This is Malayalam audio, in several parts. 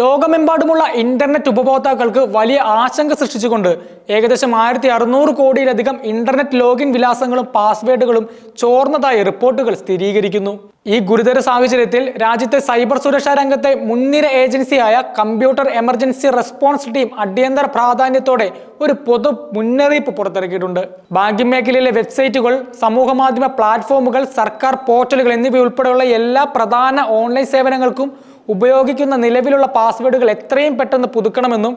ലോകമെമ്പാടുമുള്ള ഇന്റർനെറ്റ് ഉപഭോക്താക്കൾക്ക് വലിയ ആശങ്ക സൃഷ്ടിച്ചുകൊണ്ട് ഏകദേശം ആയിരത്തി അറുന്നൂറ് കോടിയിലധികം ഇന്റർനെറ്റ് ലോഗിൻ വിലാസങ്ങളും പാസ്വേഡുകളും ചോർന്നതായി റിപ്പോർട്ടുകൾ സ്ഥിരീകരിക്കുന്നു. ഈ ഗുരുതര സാഹചര്യത്തിൽ രാജ്യത്തെ സൈബർ സുരക്ഷാ രംഗത്തെ മുൻനിര ഏജൻസിയായ കമ്പ്യൂട്ടർ എമർജൻസി റെസ്പോൺസ് ടീം അടിയന്തര പ്രാധാന്യത്തോടെ ഒരു പൊതു മുന്നറിയിപ്പ് പുറത്തിറക്കിയിട്ടുണ്ട്. ബാങ്കിംഗ് മേഖലയിലെ വെബ്സൈറ്റുകൾ സമൂഹമാധ്യമ പ്ലാറ്റ്ഫോമുകൾ സർക്കാർ പോർട്ടലുകൾ എന്നിവയുൾപ്പെടെയുള്ള എല്ലാ പ്രധാന ഓൺലൈൻ സേവനങ്ങൾക്കും ഉപയോഗിക്കുന്ന നിലവിലുള്ള പാസ്വേഡുകൾ എത്രയും പെട്ടെന്ന് പുതുക്കണമെന്നും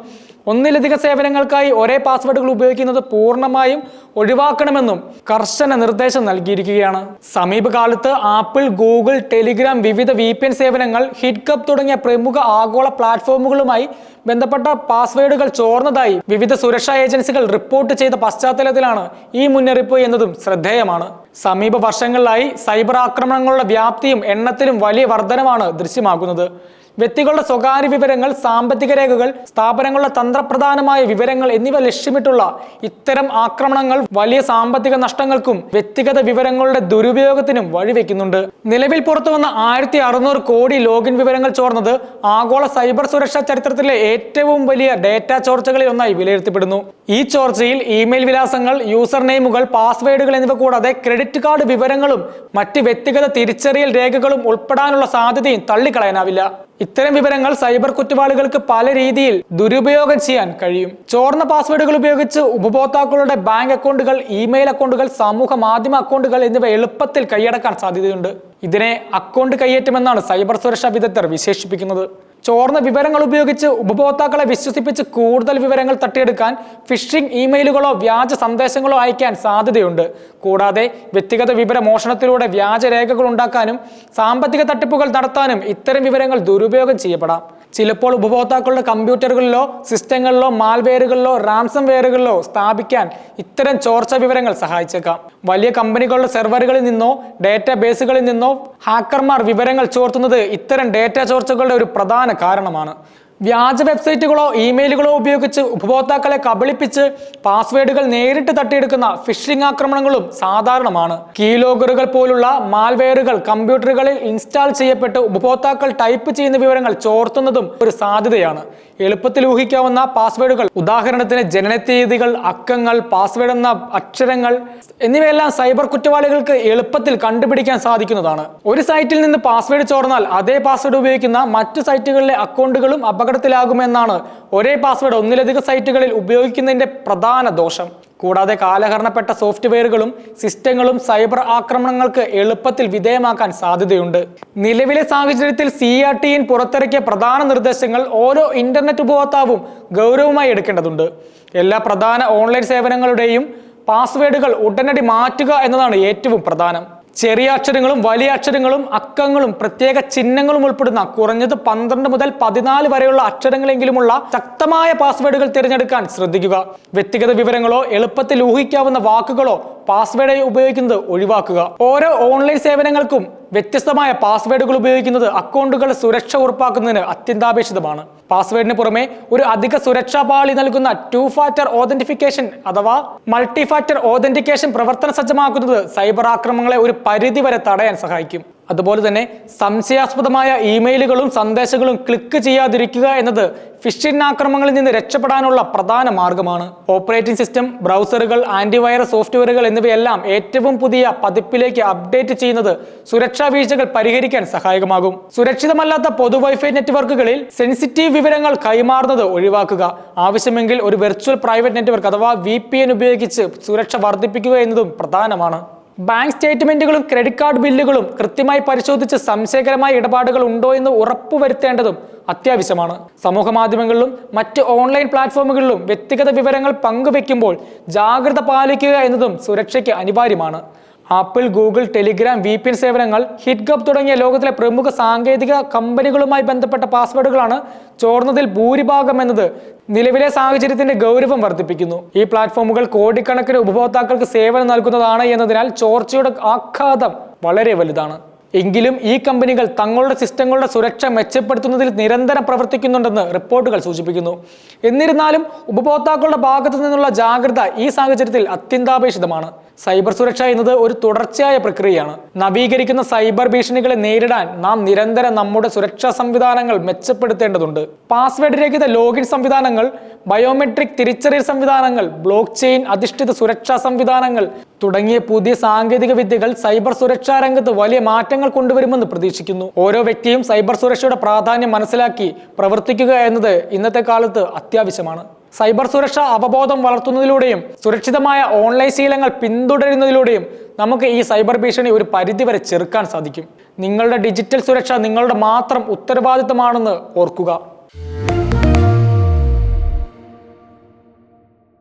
ഒന്നിലധികം സേവനങ്ങൾക്കായി ഒരേ പാസ്വേഡുകൾ ഉപയോഗിക്കുന്നത് പൂർണമായും ഒഴിവാക്കണമെന്നും കർശന നിർദ്ദേശം നൽകിയിരിക്കുകയാണ്. സമീപകാലത്ത് ആപ്പിൾ ഗൂഗിൾ ടെലിഗ്രാം വിവിധ വി സേവനങ്ങൾ ഹിറ്റ്കപ്പ് തുടങ്ങിയ പ്രമുഖ ആഗോള പ്ലാറ്റ്ഫോമുകളുമായി ബന്ധപ്പെട്ട പാസ്വേഡുകൾ ചോർന്നതായി വിവിധ സുരക്ഷാ ഏജൻസികൾ റിപ്പോർട്ട് ചെയ്ത പശ്ചാത്തലത്തിലാണ് ഈ മുന്നറിയിപ്പ് എന്നതും ശ്രദ്ധേയമാണ്. സമീപ വർഷങ്ങളിലായി സൈബർ ആക്രമണങ്ങളുടെ വ്യാപ്തിയും എണ്ണത്തിലും വലിയ വർധനമാണ് ദൃശ്യമാകുന്നത്. വ്യക്തികളുടെ സ്വകാര്യ വിവരങ്ങൾ സാമ്പത്തിക രേഖകൾ സ്ഥാപനങ്ങളുടെ തന്ത്രപ്രധാനമായ വിവരങ്ങൾ എന്നിവ ലക്ഷ്യമിട്ടുള്ള ഇത്തരം ആക്രമണങ്ങൾ വലിയ സാമ്പത്തിക നഷ്ടങ്ങൾക്കും വ്യക്തിഗത വിവരങ്ങളുടെ ദുരുപയോഗത്തിനും വഴിവെക്കുന്നുണ്ട്. നിലവിൽ പുറത്തുവന്ന ആയിരത്തി അറുന്നൂറ് കോടി ലോഗിൻ വിവരങ്ങൾ ചോർന്നത് ആഗോള സൈബർ സുരക്ഷാ ചരിത്രത്തിലെ ഏറ്റവും വലിയ ഡേറ്റ ചോർച്ചകളിൽ ഒന്നായി വിലയിരുത്തപ്പെടുന്നു. ഈ ചോർച്ചയിൽ ഇമെയിൽ വിലാസങ്ങൾ യൂസർ നെയിമുകൾ പാസ്വേഡുകൾ എന്നിവ കൂടാതെ ക്രെഡിറ്റ് കാർഡ് വിവരങ്ങളും മറ്റ് വ്യക്തിഗത തിരിച്ചറിയൽ രേഖകളും ഉൾപ്പെടാനുള്ള സാധ്യതയും തള്ളിക്കളയാനാവില്ല. ഇത്തരം വിവരങ്ങൾ സൈബർ കുറ്റവാളികൾക്ക് പല രീതിയിൽ ദുരുപയോഗം ചെയ്യാൻ കഴിയും. ചോർന്ന പാസ്വേഡുകൾ ഉപയോഗിച്ച് ഉപഭോക്താക്കളുടെ ബാങ്ക് അക്കൗണ്ടുകൾ ഇമെയിൽ അക്കൗണ്ടുകൾ സമൂഹ മാധ്യമ അക്കൗണ്ടുകൾ എന്നിവ എളുപ്പത്തിൽ കൈയടക്കാൻ സാധ്യതയുണ്ട്. ഇതിനെ അക്കൗണ്ട് കൈയേറ്റമെന്നാണ് സൈബർ സുരക്ഷാ വിദഗ്ധർ വിശേഷിപ്പിക്കുന്നത്. ചോർന്ന വിവരങ്ങൾ ഉപയോഗിച്ച് ഉപഭോക്താക്കളെ വിശ്വസിപ്പിച്ച് കൂടുതൽ വിവരങ്ങൾ തട്ടിയെടുക്കാൻ ഫിഷിംഗ് ഇമെയിലുകളോ വ്യാജ സന്ദേശങ്ങളോ അയക്കാൻ സാധ്യതയുണ്ട്. കൂടാതെ വ്യക്തിഗത വിവര മോഷണത്തിലൂടെ വ്യാജരേഖകൾ ഉണ്ടാക്കാനും സാമ്പത്തിക തട്ടിപ്പുകൾ നടത്താനും ഇത്തരം വിവരങ്ങൾ ദുരുപയോഗം ചെയ്യപ്പെടാം. ചിലപ്പോൾ ഉപഭോക്താക്കളുടെ കമ്പ്യൂട്ടറുകളിലോ സിസ്റ്റങ്ങളിലോ മാൽവെയറുകളിലോ റാംസം വെയറുകളിലോ സ്ഥാപിക്കാൻ ഇത്തരം ചോർച്ച വിവരങ്ങൾ സഹായിച്ചേക്കാം. വലിയ കമ്പനികളുടെ സെർവറുകളിൽ നിന്നോ ഡേറ്റാ നിന്നോ ഹാക്കർമാർ വിവരങ്ങൾ ചോർത്തുന്നത് ഇത്തരം ഡേറ്റ ചോർച്ചകളുടെ ഒരു പ്രധാന കാരണമാണ്. വ്യാജ വെബ്സൈറ്റുകളോ ഇമെയിലുകളോ ഉപയോഗിച്ച് ഉപഭോക്താക്കളെ കബളിപ്പിച്ച് പാസ്വേഡുകൾ നേരിട്ട് തട്ടിയെടുക്കുന്ന ഫിഷിംഗ് ആക്രമണങ്ങളും സാധാരണമാണ്. കീലോഗറുകൾ പോലുള്ള മാൽവെയറുകൾ കമ്പ്യൂട്ടറുകളിൽ ഇൻസ്റ്റാൾ ചെയ്യപ്പെട്ട് ഉപഭോക്താക്കൾ ടൈപ്പ് ചെയ്യുന്ന വിവരങ്ങൾ ചോർത്തുന്നതും ഒരു സാധ്യതയാണ്. എളുപ്പത്തിൽ ഊഹിക്കാവുന്ന പാസ്വേഡുകൾ ഉദാഹരണത്തിന് ജനനത്തീയതികൾ അക്കങ്ങൾ പാസ്വേഡ് എന്ന അക്ഷരങ്ങൾ എന്നിവയെല്ലാം സൈബർ കുറ്റവാളികൾക്ക് എളുപ്പത്തിൽ കണ്ടുപിടിക്കാൻ സാധിക്കുന്നതാണ്. ഒരു സൈറ്റിൽ നിന്ന് പാസ്വേഡ് ചോർന്നാൽ അതേ പാസ്വേഡ് ഉപയോഗിക്കുന്ന മറ്റു സൈറ്റുകളിലെ അക്കൗണ്ടുകളും അപകടത്തിലാകുമെന്നാണ് ഒരേ പാസ്വേഡ് ഒന്നിലധികം സൈറ്റുകളിൽ ഉപയോഗിക്കുന്നതിന്റെ പ്രധാന ദോഷം. കൂടാതെ കാലഹരണപ്പെട്ട സോഫ്റ്റ്വെയറുകളും സിസ്റ്റങ്ങളും സൈബർ ആക്രമണങ്ങൾക്ക് എളുപ്പത്തിൽ വിധേയമാക്കാൻ സാധ്യതയുണ്ട്. നിലവിലെ സാഹചര്യത്തിൽ സി ആർ ടി പുറത്തിറക്കിയ പ്രധാന നിർദ്ദേശങ്ങൾ ഓരോ ഇന്റർനെറ്റ് ഉപഭോക്താവും ഗൗരവമായി എടുക്കേണ്ടതുണ്ട്. എല്ലാ പ്രധാന ഓൺലൈൻ സേവനങ്ങളുടെയും പാസ്വേഡുകൾ ഉടനടി മാറ്റുക എന്നതാണ് ഏറ്റവും പ്രധാനം. ചെറിയ അക്ഷരങ്ങളും വലിയ അക്ഷരങ്ങളും അക്കങ്ങളും പ്രത്യേക ചിഹ്നങ്ങളും ഉൾപ്പെടുന്ന കുറഞ്ഞത് പന്ത്രണ്ട് മുതൽ പതിനാല് വരെയുള്ള അക്ഷരങ്ങളെങ്കിലുമുള്ള ശക്തമായ പാസ്വേഡുകൾ തിരഞ്ഞെടുക്കാൻ ശ്രദ്ധിക്കുക. വ്യക്തിഗത വിവരങ്ങളോ എളുപ്പത്തിൽ ഊഹിക്കാവുന്ന വാക്കുകളോ പാസ്വേഡായി ഉപയോഗിക്കുന്നത് ഒഴിവാക്കുക. ഓരോ ഓൺലൈൻ സേവനങ്ങൾക്കും വ്യത്യസ്തമായ പാസ്വേഡുകൾ ഉപയോഗിക്കുന്നത് അക്കൗണ്ടുകൾ സുരക്ഷ ഉറപ്പാക്കുന്നതിന് അത്യന്താപേക്ഷിതമാണ്. പാസ്വേഡിന് പുറമെ ഒരു അധിക സുരക്ഷാ പാളി നൽകുന്ന ടു ഫാക്ടർ ഓതന്റിഫിക്കേഷൻ അഥവാ മൾട്ടി ഫാക്ടർ ഓതന്റിക്കേഷൻ പ്രവർത്തന സജ്ജമാക്കുന്നത് സൈബർ ആക്രമണങ്ങളെ ഒരു പരിധി വരെ തടയാൻ സഹായിക്കും. അതുപോലെ തന്നെ സംശയാസ്പദമായ ഇമെയിലുകളും സന്ദേശങ്ങളും ക്ലിക്ക് ചെയ്യാതിരിക്കുക എന്നത് ഫിഷിംഗ് ആക്രമണങ്ങളിൽ നിന്ന് രക്ഷപ്പെടാനുള്ള പ്രധാന മാർഗമാണ്. ഓപ്പറേറ്റിംഗ് സിസ്റ്റം ബ്രൗസറുകൾ ആന്റിവൈറസ് സോഫ്റ്റ്വെയറുകൾ എന്നിവയെല്ലാം ഏറ്റവും പുതിയ പതിപ്പിലേക്ക് അപ്ഡേറ്റ് ചെയ്യുന്നത് സുരക്ഷാ വീഴ്ചകൾ പരിഹരിക്കാൻ സഹായകമാകും. സുരക്ഷിതമല്ലാത്ത പൊതു വൈഫൈ നെറ്റ്വർക്കുകളിൽ സെൻസിറ്റീവ് വിവരങ്ങൾ കൈമാറുന്നത് ഒഴിവാക്കുക. ആവശ്യമെങ്കിൽ ഒരു വെർച്വൽ പ്രൈവറ്റ് നെറ്റ്വർക്ക് അഥവാ വി ഉപയോഗിച്ച് സുരക്ഷ വർദ്ധിപ്പിക്കുക എന്നതും പ്രധാനമാണ്. ബാങ്ക് സ്റ്റേറ്റ്മെന്റുകളും ക്രെഡിറ്റ് കാർഡ് ബില്ലുകളും കൃത്യമായി പരിശോധിച്ച് സംശയകരമായ ഇടപാടുകൾ ഉണ്ടോ എന്ന് ഉറപ്പുവരുത്തേണ്ടതും അത്യാവശ്യമാണ്. സമൂഹ മാധ്യമങ്ങളിലും മറ്റ് ഓൺലൈൻ പ്ലാറ്റ്ഫോമുകളിലും വ്യക്തിഗത വിവരങ്ങൾ പങ്കുവെക്കുമ്പോൾ ജാഗ്രത പാലിക്കുക എന്നതും സുരക്ഷയ്ക്ക് അനിവാര്യമാണ്. Apple Google Telegram V P N സേവനങ്ങൾ ഹിറ്റ്ഗപ്പ് തുടങ്ങിയ ലോകത്തിലെ പ്രമുഖ സാങ്കേതിക കമ്പനികളുമായി ബന്ധപ്പെട്ട പാസ്വേഡുകളാണ് ചോർന്നതിൽ ഭൂരിഭാഗം എന്നത് നിലവിലെ സാഹചര്യത്തിന്റെ ഗൗരവം വർദ്ധിപ്പിക്കുന്നു. ഈ പ്ലാറ്റ്ഫോമുകൾ കോടിക്കണക്കിന് ഉപഭോക്താക്കൾക്ക് സേവനം നൽകുന്നതാണ് എന്നതിനാൽ ചോർച്ചയുടെ ആഘാതം വളരെ വലുതാണ്. എങ്കിലും ഈ കമ്പനികൾ തങ്ങളുടെ സിസ്റ്റങ്ങളുടെ സുരക്ഷ മെച്ചപ്പെടുത്തുന്നതിൽ നിരന്തരം പ്രവർത്തിക്കുന്നുണ്ടെന്ന് റിപ്പോർട്ടുകൾ സൂചിപ്പിക്കുന്നു. എന്നിരുന്നാലും ഉപഭോക്താക്കളുടെ ഭാഗത്തു നിന്നുള്ള ജാഗ്രത ഈ സാഹചര്യത്തിൽ അത്യന്താപേക്ഷിതമാണ്. സൈബർ സുരക്ഷ എന്നത് ഒരു തുടർച്ചയായ പ്രക്രിയയാണ്. നവീകരിക്കുന്ന സൈബർ ഭീഷണികളെ നേരിടാൻ നാം നിരന്തരം നമ്മുടെ സുരക്ഷാ സംവിധാനങ്ങൾ മെച്ചപ്പെടുത്തേണ്ടതുണ്ട്. പാസ്വേഡ് രഹിത ലോഗിൻ സംവിധാനങ്ങൾ ബയോമെട്രിക് തിരിച്ചറിയൽ സംവിധാനങ്ങൾ ബ്ലോക്ക് ചെയിൻ അധിഷ്ഠിത സുരക്ഷാ സംവിധാനങ്ങൾ തുടങ്ങിയ പുതിയ സാങ്കേതിക വിദ്യകൾ സൈബർ സുരക്ഷാ രംഗത്ത് വലിയ മാറ്റങ്ങൾ കൊണ്ടുവരുമെന്ന് പ്രതീക്ഷിക്കുന്നു. ഓരോ വ്യക്തിയും സൈബർ സുരക്ഷയുടെ പ്രാധാന്യം മനസ്സിലാക്കി പ്രവർത്തിക്കുക എന്നത് ഇന്നത്തെ കാലത്ത് അത്യാവശ്യമാണ്. സൈബർ സുരക്ഷ അവബോധം വളർത്തുന്നതിലൂടെയും സുരക്ഷിതമായ ഓൺലൈൻ ശീലങ്ങൾ പിന്തുടരുന്നതിലൂടെയും നമുക്ക് ഈ സൈബർ ഭീഷണി ഒരു പരിധിവരെ ചെറുക്കാൻ സാധിക്കും. നിങ്ങളുടെ ഡിജിറ്റൽ സുരക്ഷ നിങ്ങളുടെ മാത്രം ഉത്തരവാദിത്തമാണെന്ന് ഓർക്കുക.